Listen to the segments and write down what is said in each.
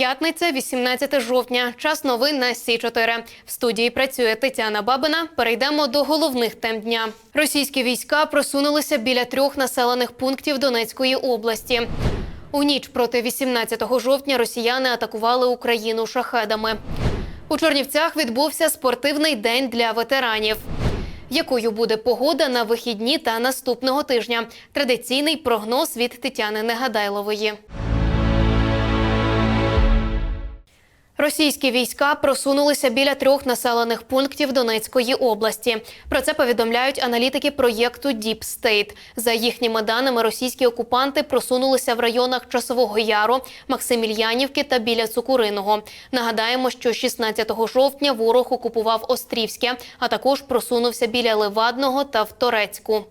П'ятниця, 18 жовтня. Час новин на Сі 4 В студії працює Тетяна Бабина. Перейдемо до головних тем дня. Російські війська просунулися біля трьох населених пунктів Донецької області. У ніч проти 18 жовтня росіяни атакували Україну шахедами. У Чорнівцях відбувся спортивний день для ветеранів. Якою буде погода на вихідні та наступного тижня? Традиційний прогноз від Тетяни Негадайлової. Російські війська просунулися біля трьох населених пунктів Донецької області. Про це повідомляють аналітики проєкту Deep State. За їхніми даними, російські окупанти просунулися в районах Часового Яру, Максимільянівки та біля Цукуриного. Нагадаємо, що 16 жовтня ворог окупував Острівське, а також просунувся біля Левадного та в Торецьку.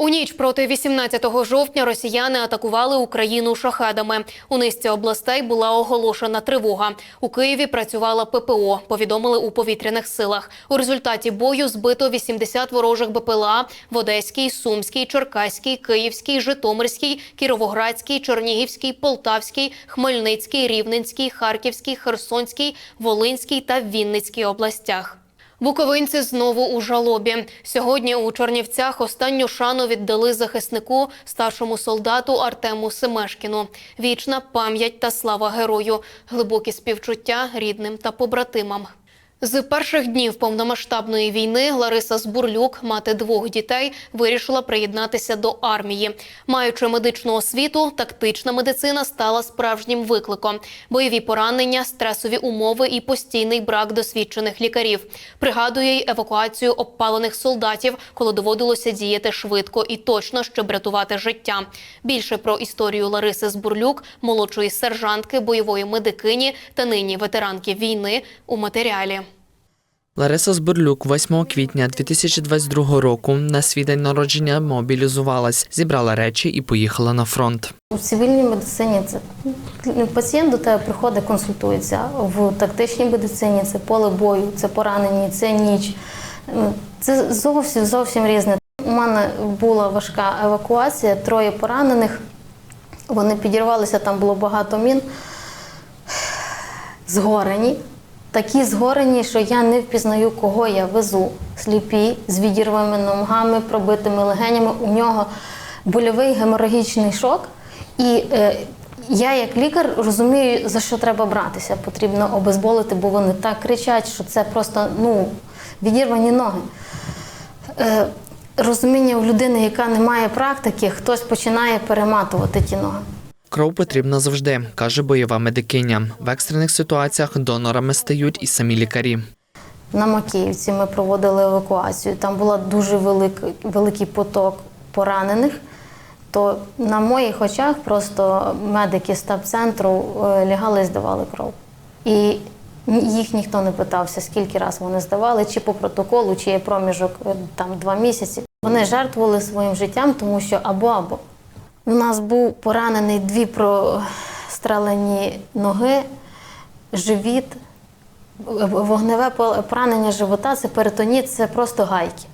У ніч проти 18 жовтня росіяни атакували Україну шахедами. У низці областей була оголошена тривога. У Києві працювала ППО. Повідомили у повітряних силах. У результаті бою збито 80 ворожих БПЛА в Одеській, Сумській, Черкаській, Київській, Житомирській, Кіровоградській, Чернігівській, Полтавській, Хмельницькій, Рівненській, Харківській, Херсонській, Волинській та Вінницькій областях. Буковинці знову у жалобі. Сьогодні у Чорнівцях останню шану віддали захиснику, старшому солдату Артему Семешкіну. Вічна пам'ять та слава герою, глибокі співчуття рідним та побратимам. З перших днів повномасштабної війни Лариса Збурлюк, мати двох дітей, вирішила приєднатися до армії. Маючи медичну освіту, тактична медицина стала справжнім викликом. Бойові поранення, стресові умови і постійний брак досвідчених лікарів. Пригадує й евакуацію обпалених солдатів, коли доводилося діяти швидко і точно, щоб рятувати життя. Більше про історію Лариси Збурлюк, молодшої сержантки, бойової медикині та нині ветеранки війни у матеріалі. Лариса Збурлюк 8 квітня 2022 року на свій день народження мобілізувалась, зібрала речі і поїхала на фронт. У цивільній медицині це пацієнт до тебе приходить, консультується. В тактичній медицині це поле бою, це поранені, це ніч. Це зовсім зовсім різне. У мене була важка евакуація, троє поранених. Вони підірвалися, там було багато мін. Згорені. Такі згорені, що я не впізнаю, кого я везу. Сліпі, з відірваними ногами, пробитими легенями. У нього больовий геморагічний шок. І е, я, як лікар, розумію, за що треба братися. Потрібно обезболити, бо вони так кричать, що це просто ну, відірвані ноги. Е, розуміння у людини, яка не має практики, хтось починає перематувати ті ноги. Кров потрібна завжди, каже бойова медикиня. В екстрених ситуаціях донорами стають і самі лікарі. На Макіївці ми проводили евакуацію. Там була дуже великий, великий поток поранених. То на моїх очах просто медики з таб-центру е, лягали і здавали кров. І їх ніхто не питався, скільки раз вони здавали, чи по протоколу, чи є проміжок е, там два місяці. Вони жертвували своїм життям, тому що або або. У нас був поранений дві прострелені ноги, живіт, вогневе поранення живота це перитоніт, це просто гайки.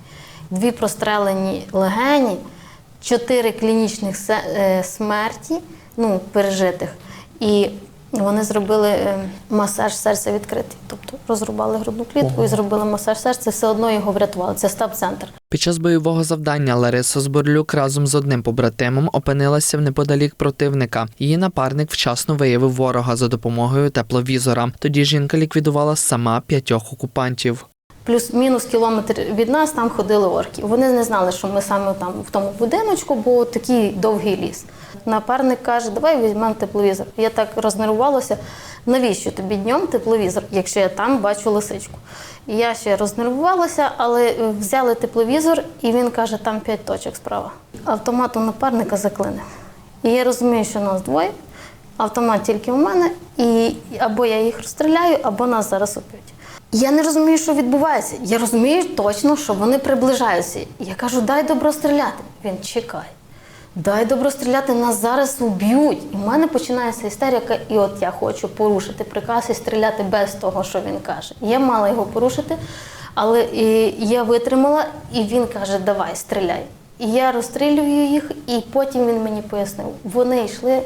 Дві прострелені легені, чотири клінічних смерті, ну, пережитих. І вони зробили масаж серця відкритий. Тобто розрубали грудну клітку і зробили масаж серця, все одно його врятували. Це стаб-центр. Під час бойового завдання Лариса Зборлюк разом з одним побратимом опинилася в неподалік противника. Її напарник вчасно виявив ворога за допомогою тепловізора. Тоді жінка ліквідувала сама п'ятьох окупантів. Плюс-мінус кілометр від нас там ходили орки. Вони не знали, що ми саме там в тому будиночку, бо такий довгий ліс. Напарник каже, давай візьмемо тепловізор. Я так рознервувалася, навіщо тобі днем тепловізор, якщо я там бачу лисичку. Я ще рознервувалася, але взяли тепловізор, і він каже, там п'ять точок справа. Автомат у напарника заклинив. І я розумію, що нас двоє, автомат тільки у мене, і або я їх розстріляю, або нас зараз уб'ють. Я не розумію, що відбувається. Я розумію точно, що вони приближаються. Я кажу, дай добро стріляти. Він чекай. Дай добро стріляти, нас зараз уб'ють. І в мене починається істерика, і от я хочу порушити приказ і стріляти без того, що він каже. Я мала його порушити, але і я витримала, і він каже, давай, стріляй. І я розстрілюю їх, і потім він мені пояснив, вони йшли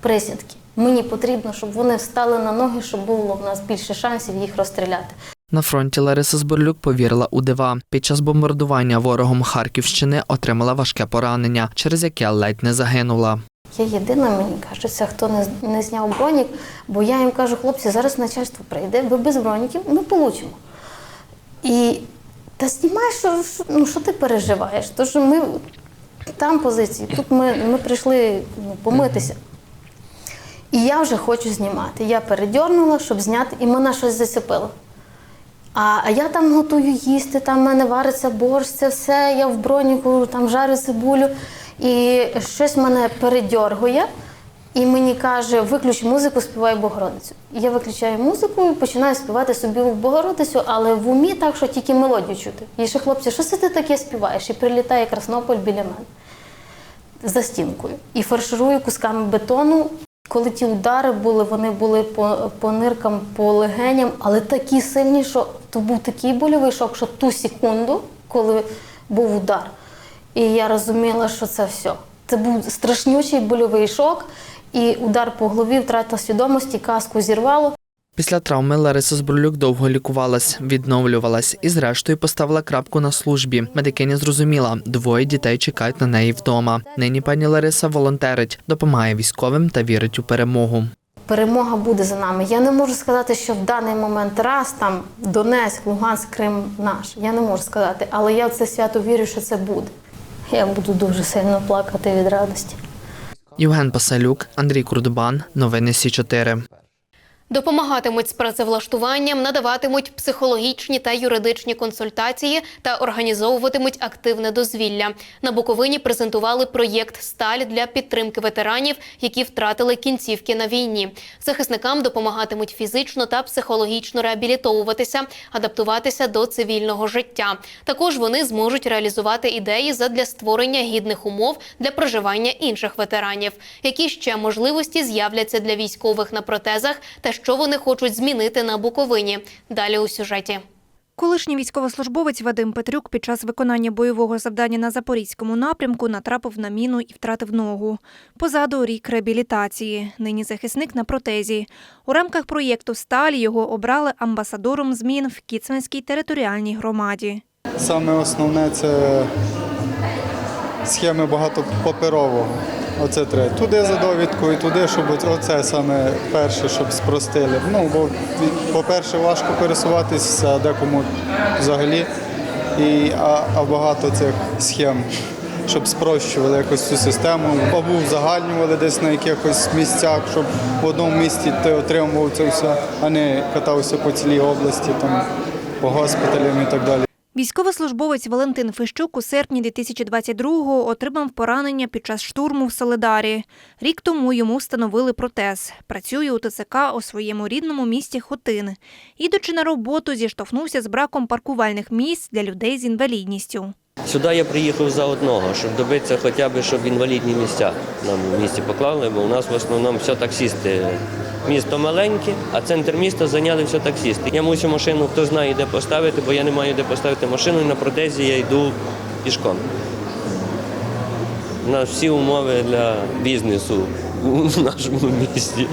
присідки. Мені потрібно, щоб вони встали на ноги, щоб було в нас більше шансів їх розстріляти. На фронті Лариса Зборлюк повірила у дива. Під час бомбардування ворогом Харківщини отримала важке поранення, через яке ледь не загинула. Я єдина, мені кажеться, хто не, не зняв бронік, бо я їм кажу, хлопці, зараз начальство прийде, ви без броніків ми получимо. І та знімай, що, ну, що ти переживаєш? Тож ми там позиції, тут ми, ми прийшли ну, помитися. І я вже хочу знімати. Я передьорнула, щоб зняти, і мене щось зацепило. А, я там готую їсти, там в мене вариться борщ, це все, я в броніку там жарю цибулю. І щось мене передьоргує, і мені каже, виключ музику, співай Богородицю. І Я виключаю музику і починаю співати собі в Богородицю, але в умі так, що тільки мелодію чути. І ще хлопці, що це ти таке співаєш? І прилітає Краснополь біля мене за стінкою. І фарширую кусками бетону. Коли ті удари були, вони були по, по ниркам, по легеням, але такі сильні, що то був такий больовий шок, що ту секунду, коли був удар, і я розуміла, що це все. Це був страшнючий больовий шок, і удар по голові, втрата свідомості, каску зірвало. Після травми Лариса Зборлюк довго лікувалась, відновлювалась і, зрештою, поставила крапку на службі. Медикиня зрозуміла, двоє дітей чекають на неї вдома. Нині пані Лариса волонтерить, допомагає військовим та вірить у перемогу. Перемога буде за нами. Я не можу сказати, що в даний момент раз там Донецьк, Луганськ, Крим наш. Я не можу сказати, але я в це свято вірю, що це буде. Я буду дуже сильно плакати від радості. Євген Пасалюк, Андрій Курдубан. Новини Сі 4 Допомагатимуть з працевлаштуванням, надаватимуть психологічні та юридичні консультації та організовуватимуть активне дозвілля. На Буковині презентували проєкт Сталь для підтримки ветеранів, які втратили кінцівки на війні. Захисникам допомагатимуть фізично та психологічно реабілітовуватися, адаптуватися до цивільного життя. Також вони зможуть реалізувати ідеї задля створення гідних умов для проживання інших ветеранів. Які ще можливості з'являться для військових на протезах та що вони хочуть змінити на Буковині? Далі у сюжеті. Колишній військовослужбовець Вадим Петрюк під час виконання бойового завдання на запорізькому напрямку натрапив на міну і втратив ногу. Позаду рік реабілітації. Нині захисник на протезі. У рамках проєкту Сталь його обрали амбасадором змін в Кіцманській територіальній громаді. Саме основне це схеми багатопаперового. Оце треба. Туди за довідку і туди, щоб оце саме перше, щоб спростили. Ну, бо, по-перше, важко пересуватися, декому взагалі. І, а, а багато цих схем, щоб спрощували якось цю систему, або узагальнювали десь на якихось місцях, щоб в одному місті ти отримував це все, а не катався по цілій області, там, по госпіталям і так далі. Військовослужбовець Валентин Фищук у серпні 2022-го отримав поранення під час штурму в Солидарі. Рік тому йому встановили протез. Працює у ТЦК у своєму рідному місті Хотин. Ідучи на роботу, зіштовхнувся з браком паркувальних місць для людей з інвалідністю. Сюди я приїхав за одного, щоб добитися хоча б, щоб інвалідні місця нам в місті поклали, бо у нас в основному все таксісти. Місто маленьке, а центр міста зайняли все таксісти. Я мусю машину, хто знає, де поставити, бо я не маю де поставити машину, і на протезі я йду пішком. На всі умови для бізнесу у нашому місті,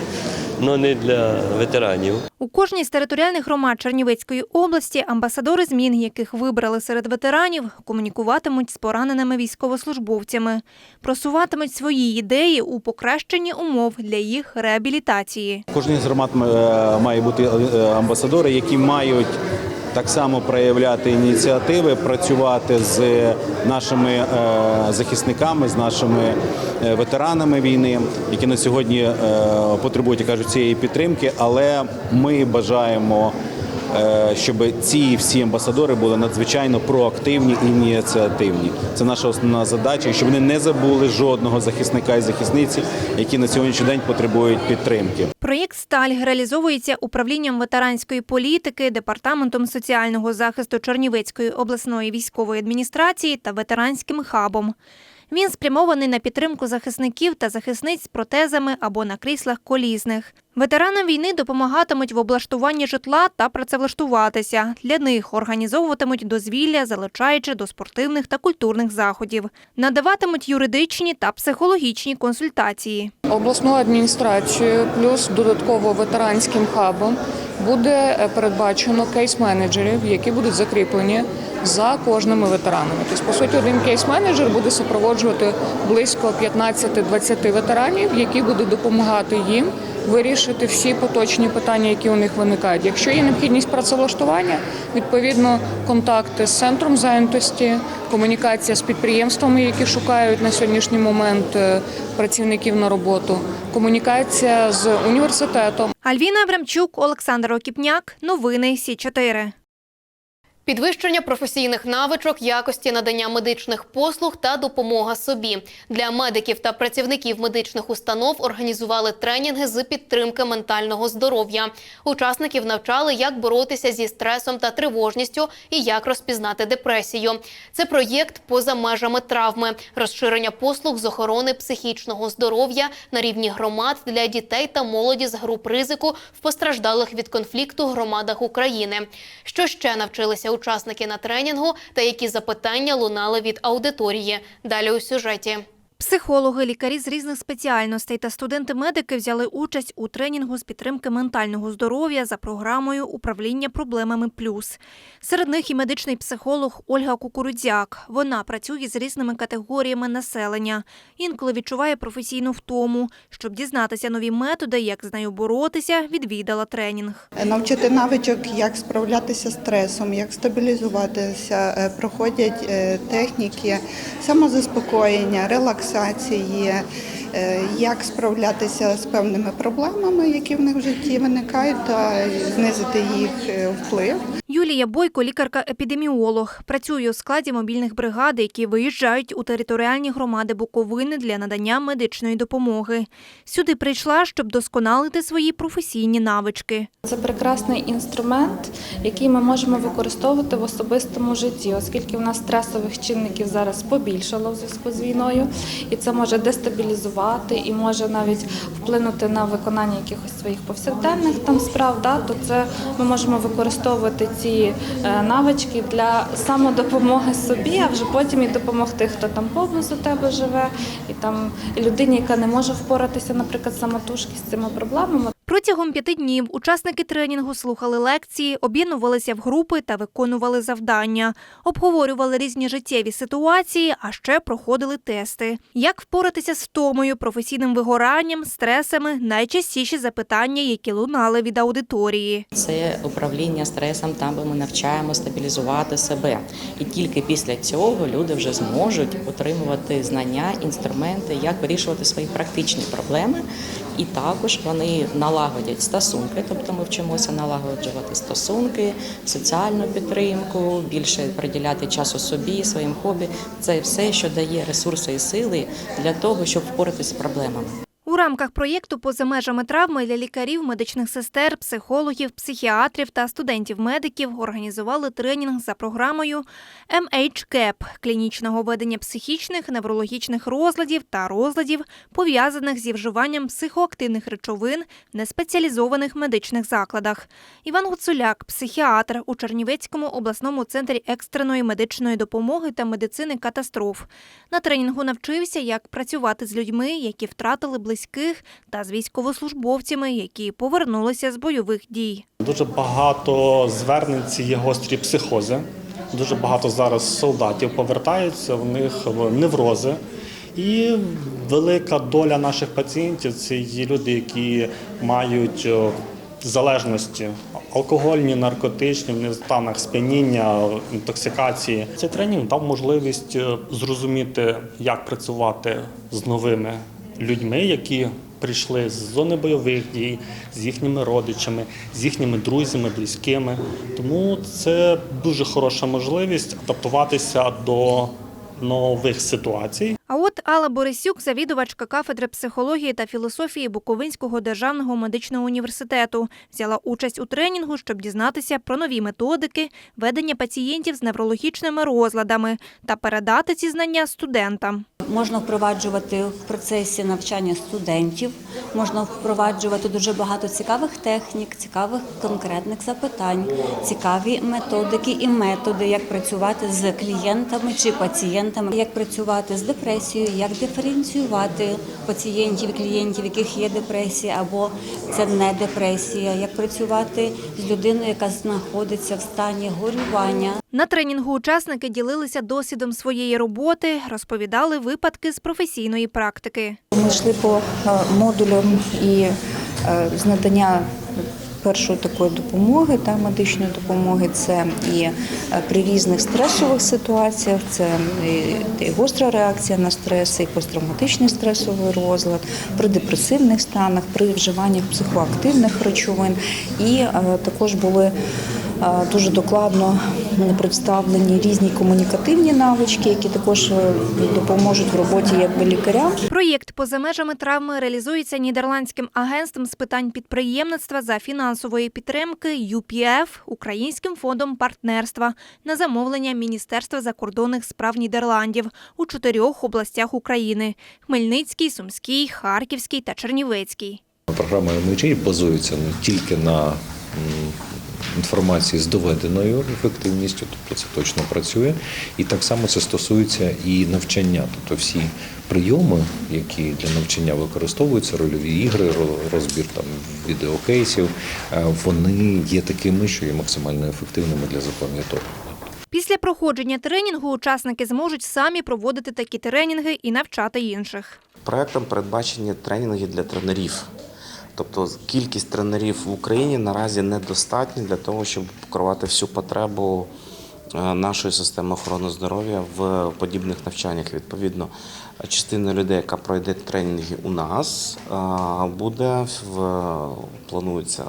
але не для ветеранів. У кожній з територіальних громад Чернівецької області амбасадори змін, яких вибрали серед ветеранів, комунікуватимуть з пораненими військовослужбовцями, просуватимуть свої ідеї у покращенні умов для їх реабілітації. Кожній з громад е, має бути е, амбасадори, які мають так само проявляти ініціативи, працювати з нашими е, захисниками, з нашими е, ветеранами війни, які на сьогодні е, потребують, як кажуть, цієї підтримки. Але ми бажаємо. Е, Щоб ці всі амбасадори були надзвичайно проактивні і ініціативні. Це наша основна задача, щоб вони не забули жодного захисника і захисниці, які на сьогоднішній день потребують підтримки. Проєкт Сталь реалізовується управлінням ветеранської політики, департаментом соціального захисту Чернівецької обласної військової адміністрації та ветеранським хабом. Він спрямований на підтримку захисників та захисниць з протезами або на кріслах колісних. Ветеранам війни допомагатимуть в облаштуванні житла та працевлаштуватися. Для них організовуватимуть дозвілля, залучаючи до спортивних та культурних заходів. Надаватимуть юридичні та психологічні консультації. обласною адміністрацією, плюс додатково ветеранським хабом буде е, передбачено кейс-менеджерів, які будуть закріплені за кожними ветеранами. Тобто, по суті, один кейс-менеджер буде супроводжувати близько 15-20 ветеранів, які будуть допомагати їм вирішити всі поточні питання, які у них виникають. Якщо є необхідність працевлаштування, відповідно контакти з центром зайнятості, комунікація з підприємствами, які шукають на сьогоднішній момент е, працівників на роботу, комунікація з університетом. Альвіна Абрамчук, Олександр Окіпняк. Новини Сі 4 Підвищення професійних навичок, якості надання медичних послуг та допомога собі для медиків та працівників медичних установ організували тренінги з підтримки ментального здоров'я. Учасників навчали, як боротися зі стресом та тривожністю і як розпізнати депресію. Це проєкт поза межами травми, розширення послуг з охорони психічного здоров'я на рівні громад для дітей та молоді з груп ризику в постраждалих від конфлікту громадах України. Що ще навчилися учасники на тренінгу та які запитання лунали від аудиторії? Далі у сюжеті. Психологи, лікарі з різних спеціальностей та студенти-медики взяли участь у тренінгу з підтримки ментального здоров'я за програмою управління проблемами плюс. Серед них і медичний психолог Ольга Кукурудзяк. Вона працює з різними категоріями населення. Інколи відчуває професійну втому. Щоб дізнатися нові методи, як з нею боротися, відвідала тренінг. Навчити навичок, як справлятися з стресом, як стабілізуватися, Е, проходять е, техніки самозаспокоєння, релаксації, е, як справлятися з певними проблемами, які в них в житті виникають, та знизити їх е, вплив. Юлія Бойко, лікарка-епідеміолог, працює у складі мобільних бригад, які виїжджають у територіальні громади Буковини для надання медичної допомоги. Сюди прийшла, щоб досконалити свої професійні навички. Це прекрасний інструмент, який ми можемо використовувати в особистому житті, оскільки в нас стресових чинників зараз побільшало в зв'язку з війною, і це може дестабілізувати і може навіть вплинути на виконання якихось своїх повсякденних там справ. Да, то це ми можемо використовувати ці е, навички для самодопомоги собі, а вже потім і допомогти, хто там поблизу тебе живе, і там людині, яка не може впоратися, наприклад, самотужки з цими проблемами. Протягом п'яти днів учасники тренінгу слухали лекції, об'єднувалися в групи та виконували завдання, обговорювали різні життєві ситуації, а ще проходили тести. Як впоратися з втомою, професійним вигоранням, стресами найчастіші запитання, які лунали від аудиторії. Це управління стресом, там де ми навчаємо стабілізувати себе. І тільки після цього люди вже зможуть отримувати знання, інструменти, як вирішувати свої практичні проблеми. І також вони налагодять стосунки, тобто ми вчимося налагоджувати стосунки, соціальну підтримку, більше приділяти часу собі, своїм хобі. Це все, що дає ресурси і сили для того, щоб впоратися з проблемами. У рамках проєкту поза межами травми для лікарів, медичних сестер, психологів, психіатрів та студентів-медиків організували тренінг за програмою MHCAP – клінічного ведення психічних, неврологічних розладів та розладів, пов'язаних зі вживанням психоактивних речовин в неспеціалізованих медичних закладах. Іван Гуцуляк, психіатр у Чернівецькому обласному центрі екстреної медичної допомоги та медицини катастроф. На тренінгу навчився, як працювати з людьми, які втратили близьких, та з військовослужбовцями, які повернулися з бойових дій. Дуже багато звернень ці є гострі психози. Дуже багато зараз солдатів повертаються, в них неврози. І велика доля наших пацієнтів це є люди, які мають залежності алкогольні, наркотичні, в станах сп'яніння, інтоксикації. Цей тренінг дав можливість е, зрозуміти, як працювати з новими людьми, які прийшли з зони бойових дій, з їхніми родичами, з їхніми друзями, близькими. Тому це дуже хороша можливість адаптуватися до нових ситуацій. А от Алла Борисюк, завідувачка кафедри психології та філософії Буковинського державного медичного університету, взяла участь у тренінгу, щоб дізнатися про нові методики ведення пацієнтів з неврологічними розладами та передати ці знання студентам. Можна впроваджувати в процесі навчання студентів, можна впроваджувати дуже багато цікавих технік, цікавих конкретних запитань, цікаві методики і методи, як працювати з клієнтами чи пацієнтами, як працювати з депресією, як диференціювати пацієнтів, клієнтів, яких є депресія, або це не депресія, як працювати з людиною, яка знаходиться в стані горювання. На тренінгу учасники ділилися досвідом своєї роботи, розповідали випадки з професійної практики. Ми йшли по е, модулям і е, з надання першої такої допомоги та медичної допомоги. Це і е, при різних стресових ситуаціях, це і- гостра реакція на стрес, і посттравматичний стресовий розлад, при депресивних станах, при вживанні психоактивних речовин. І також були дуже докладно представлені різні комунікативні навички, які також е, допоможуть в роботі як лікарям. Проєкт поза межами травми реалізується нідерландським агентством з питань підприємництва за фінансової підтримки UPF Українським фондом партнерства на замовлення Міністерства закордонних справ Нідерландів у чотирьох областях України: Хмельницький, Сумський, Харківський та Чернівецький. Програма МЧ базується не тільки на інформації з доведеною ефективністю, тобто це точно працює. І так само це стосується і навчання. Тобто всі прийоми, які для навчання використовуються, рольові ігри, розбір там відеокейсів, е, вони є такими, що є максимально ефективними для запам'ятовування. Після проходження тренінгу учасники зможуть самі проводити такі тренінги і навчати інших. Проектом передбачені тренінги для тренерів. Тобто кількість тренерів в Україні наразі недостатня для того, щоб покривати всю потребу е, нашої системи охорони здоров'я в подібних навчаннях. Відповідно, частина людей, яка пройде тренінги у нас, е, буде в планується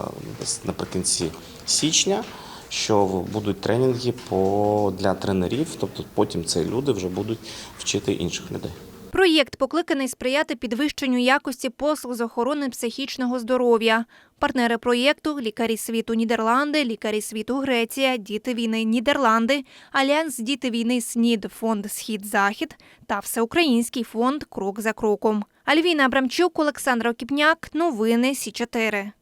наприкінці січня. Що будуть тренінги по для тренерів, тобто потім ці люди вже будуть вчити інших людей. Проєкт покликаний сприяти підвищенню якості послуг з охорони психічного здоров'я. Партнери проєкту лікарі світу Нідерланди, лікарі світу Греція, діти війни Нідерланди, Альянс Діти війни СНІД, фонд Схід Захід та Всеукраїнський фонд Крок за кроком. Альвіна Абрамчук, Олександр Окіпняк. Новини Сі 4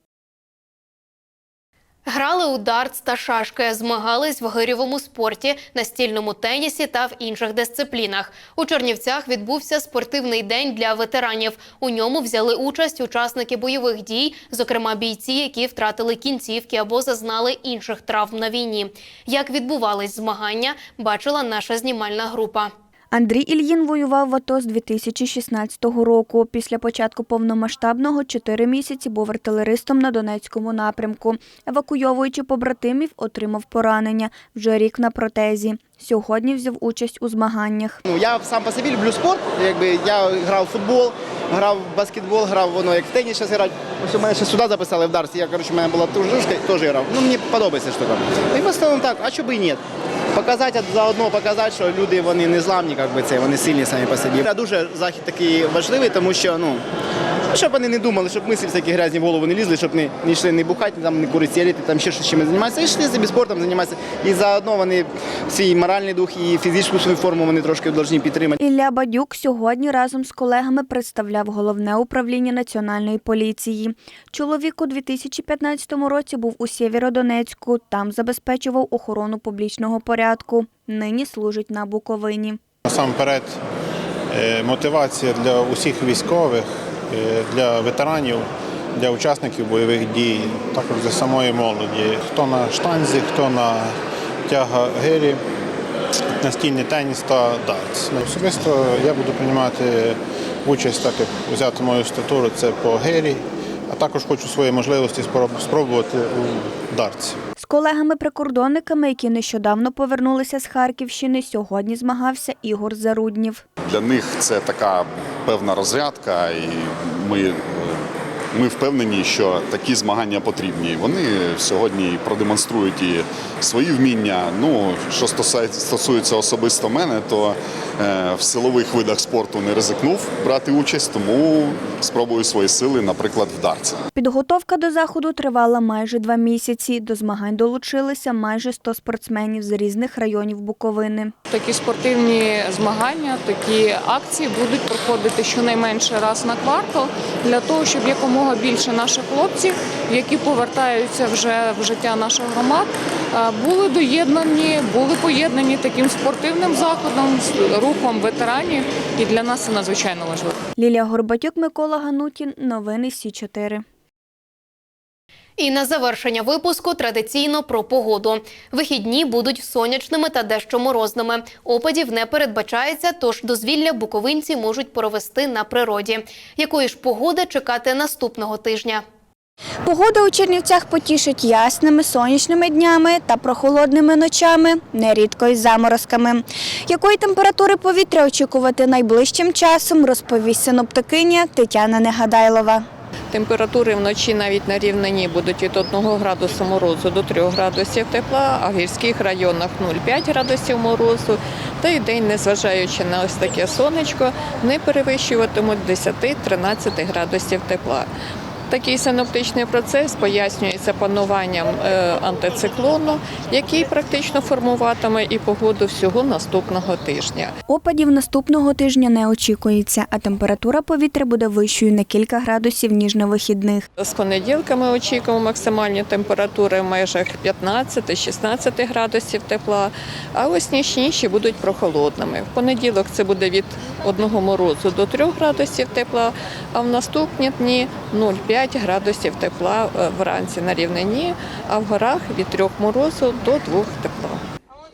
Грали у дартс та шашки, змагались в гирьовому спорті, настільному тенісі та в інших дисциплінах. У Чернівцях відбувся спортивний день для ветеранів. У ньому взяли участь учасники бойових дій, зокрема бійці, які втратили кінцівки або зазнали інших травм на війні. Як відбувались змагання, бачила наша знімальна група. Андрій Ільїн воював в АТО з 2016 року. Після початку повномасштабного чотири місяці був артилеристом на Донецькому напрямку. Евакуйовуючи побратимів, отримав поранення. Вже рік на протезі. Сьогодні взяв участь у змаганнях. Ну, я сам по собі люблю спорт. Якби я грав в футбол, грав в баскетбол, грав воно як в теніс зараз грати. Ось у мене ще сюди записали в Дарсі. Я коротше, у мене була дружка, теж грав. Ну мені подобається штука. І в основному так, а чому б і ні? Показати заодно показати, що люди вони не зламні, як би це, вони сильні самі по собі. Дуже захід такий важливий, тому що ну. Щоб вони не думали, щоб мислі всякі грязні в голову не лізли, щоб не, не йшли не бухати, там, не курити, там ще щось чимось займатися. І йшли собі спортом займатися. І заодно вони свій моральний дух і фізичну свою форму вони трошки повинні підтримати. Ілля Бадюк сьогодні разом з колегами представляв головне управління національної поліції. Чоловік у 2015 році був у Сєвєродонецьку. Там забезпечував охорону публічного порядку. Нині служить на Буковині. Насамперед, е, мотивація для усіх військових, е, для ветеранів, для учасників бойових дій, також для самої молоді. Хто на штанзі, хто на тяга гирі, настільний теніс та дартс. Особисто я буду приймати участь, так як взяти мою статуру, це по гирі, а також хочу свої можливості спроб- спробувати у дартсі. З колегами-прикордонниками, які нещодавно повернулися з Харківщини, сьогодні змагався Ігор Заруднів. Для них це така певна розрядка, і ми ми впевнені, що такі змагання потрібні. Вони сьогодні продемонструють і свої вміння. Ну, що стосує- стосується особисто мене, то е, в силових видах спорту не ризикнув брати участь, тому спробую свої сили, наприклад, в дарці. Підготовка до заходу тривала майже два місяці. До змагань долучилися майже 100 спортсменів з різних районів Буковини. Такі спортивні змагання, такі акції будуть проходити щонайменше раз на квартал для того, щоб якомога більше наших хлопців, які повертаються вже в життя наших громад, були доєднані, були поєднані таким спортивним заходом з рухом ветеранів. І для нас це надзвичайно важливо. Лілія Горбатюк, Микола Ганутін. Новини Сі 4 І на завершення випуску традиційно про погоду. Вихідні будуть сонячними та дещо морозними. Опадів не передбачається, тож дозвілля буковинці можуть провести на природі. Якої ж погоди чекати наступного тижня? Погода у Чернівцях потішить ясними сонячними днями та прохолодними ночами, нерідко із заморозками. Якої температури повітря очікувати найближчим часом, розповість синоптикиня Тетяна Негадайлова. Температури вночі навіть на рівнині будуть від 1 градусу морозу до 3 градусів тепла, а в гірських районах 0,5 градусів морозу. Та й день, незважаючи на ось таке сонечко, не перевищуватимуть 10-13 градусів тепла. Такий синоптичний процес пояснюється пануванням е, антициклону, який практично формуватиме і погоду всього наступного тижня. Опадів наступного тижня не очікується, а температура повітря буде вищою на кілька градусів, ніж на вихідних. З понеділка ми очікуємо максимальні температури в межах 15-16 градусів тепла, а ось нічніші будуть прохолодними. В понеділок це буде від 1 морозу до 3 градусів тепла, а в наступні дні 0,5 градусів тепла е, вранці на рівнині, а в горах від 3 морозу до 2 тепла.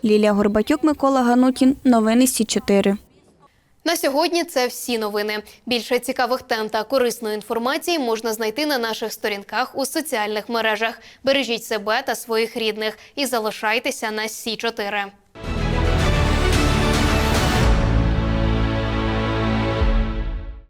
Лілія Горбатюк, Микола Ганутін. Новини Сі 4 На сьогодні це всі новини. Більше цікавих тем та корисної інформації можна знайти на наших сторінках у соціальних мережах. Бережіть себе та своїх рідних і залишайтеся на Сі 4